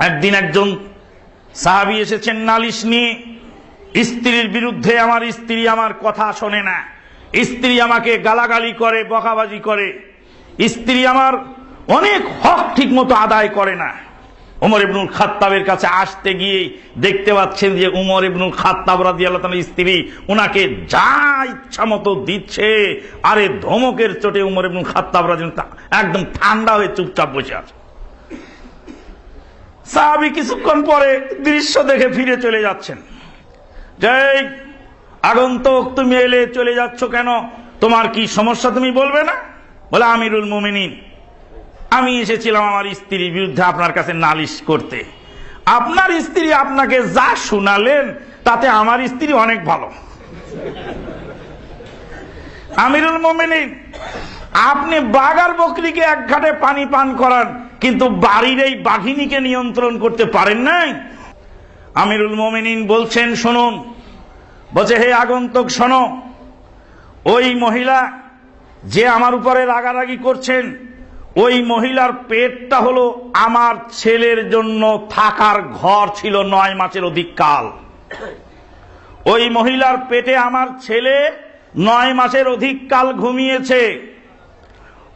একদিন একজন সাহাবি এসেছেন নালিশ নিয়ে, স্ত্রীর বিরুদ্ধে আমার স্ত্রী আমার কথা শোনে না। স্ত্রী আমাকে গালাগালি করে, বকাবাজি করে। স্ত্রী আমার অনেক হক ঠিক মতো আদায় করে না। উমর ইবনুল খাত্তাবের কাছে আসতে গিয়ে দেখতে পাচ্ছেন যে উমর ইবনুল খাত্তাব রাজি আল্লাহ স্ত্রী ওনাকে যা ইচ্ছা মতো দিচ্ছে, আরে ধমকের চোটে উমর ইবনুল খাত্তাব রাজি একদম ঠান্ডা হয়ে চুপচাপ বসে আছে। সাহাবি কিছুক্ষণ পরে দৃশ্য দেখে ফিরে চলে যাচ্ছেন। জয় আগন্তক তুমি এলে চলে যাচ্ছ কেন? তোমার কি সমস্যা তুমি বলবে না? বলে, আমিরুল মুমিনিন, আমি এসেছিলাম আমার স্ত্রীর বিরুদ্ধে আপনার কাছে নালিশ করতে। আপনার স্ত্রী আপনাকে যা শুনালেন, তাতে আমার স্ত্রী অনেক ভালো। আমিরুল মোমিনিন, আপনি বাগার বকরিকে এক ঘাটে পানি পান করান কিন্তু বাড়ির এই বাঘিনীকে নিয়ন্ত্রণ করতে পারেন নাই। আমিরুল মোমিনিন বলছেন, শুনুন, বলছে, হে আগন্তক, শোনো, ওই মহিলা যে আমার উপরে রাগারাগি করছেন, ওই মহিলার পেটটা হলো আমার ছেলের জন্য থাকার ঘর ছিল নয় মাসের অধিক কাল ওই মহিলার পেটে আমার ছেলে নয় মাসের অধিক কাল ঘুমিয়েছে।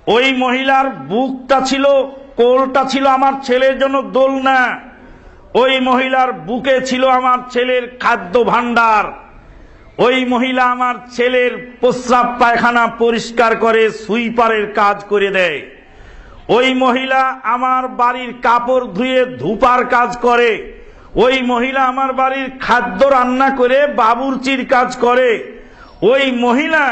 ওই মহিলার বুকটা ছিল কোলটা ছিল আমার ছেলের জন্য দোলনা। ওই মহিলার বুকে ছিল আমার ছেলের খাদ্য ভাণ্ডার। ওই মহিলা আমার ছেলের প্রস্রাব পায়খানা পরিষ্কার করে সুইপারের কাজ করে দেয়। ওই মহিলা আমার বাড়ির কাপড় ধুয়ে ধুপার কাজ করে। ওই মহিলা আমার বাড়ির খাদ্য রান্না করে বাবুরচির কাজ করে। ওই মহিলা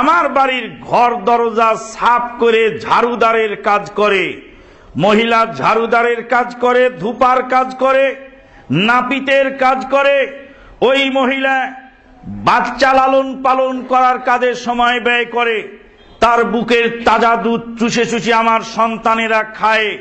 আমার বাড়ির ঘর দরজা সাফ করে ঝাড়ুদারের কাজ করে। মহিলা ঝাড়ুদারের কাজ করে, ধুপার কাজ করে, নাপিতের কাজ করে, ওই মহিলা বাচ্চা লালন পালন করার কাজে সময় ব্যয় করে, তার বুকের তাজা দুধ চুষে চুষে আমার সন্তানেরা খায়।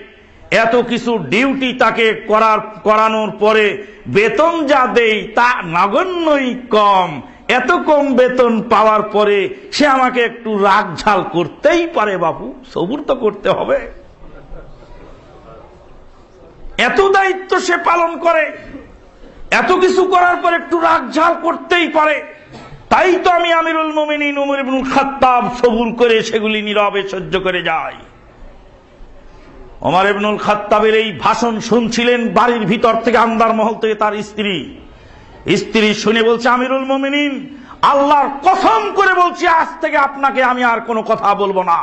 এত কিছু ডিউটি তাকে করার, করানোর পরে বেতন যা দেই তা নগণ্যই কম। এত কম বেতন পাওয়ার পরে সে আমাকে একটু রাগ ঝাল করতেই পারে বাবু সবুর তো করতে হবে এত দায়িত্ব সে পালন করে। এত কিছু করার পর একটু রাগ ঝাল করতেই পারে। তাই তো আমি আমিরুল মোমিনিন, উমর ইবনুল খাত্তাব সবুর করে সেগুলি নীরবে সহ্য করে যাই। ওমর ইবনুল খাত্তাবের এই ভাষণ শুনছিলেন বাড়ির ভিতর থেকে আন্দার মহল থেকে তার স্ত্রী। স্ত্রী শুনে বলছে, আমিরুল মোমিনিন, আল্লাহর কসম করে বলছি, আজ থেকে আপনাকে আমি আর কোনো কথা বলব না।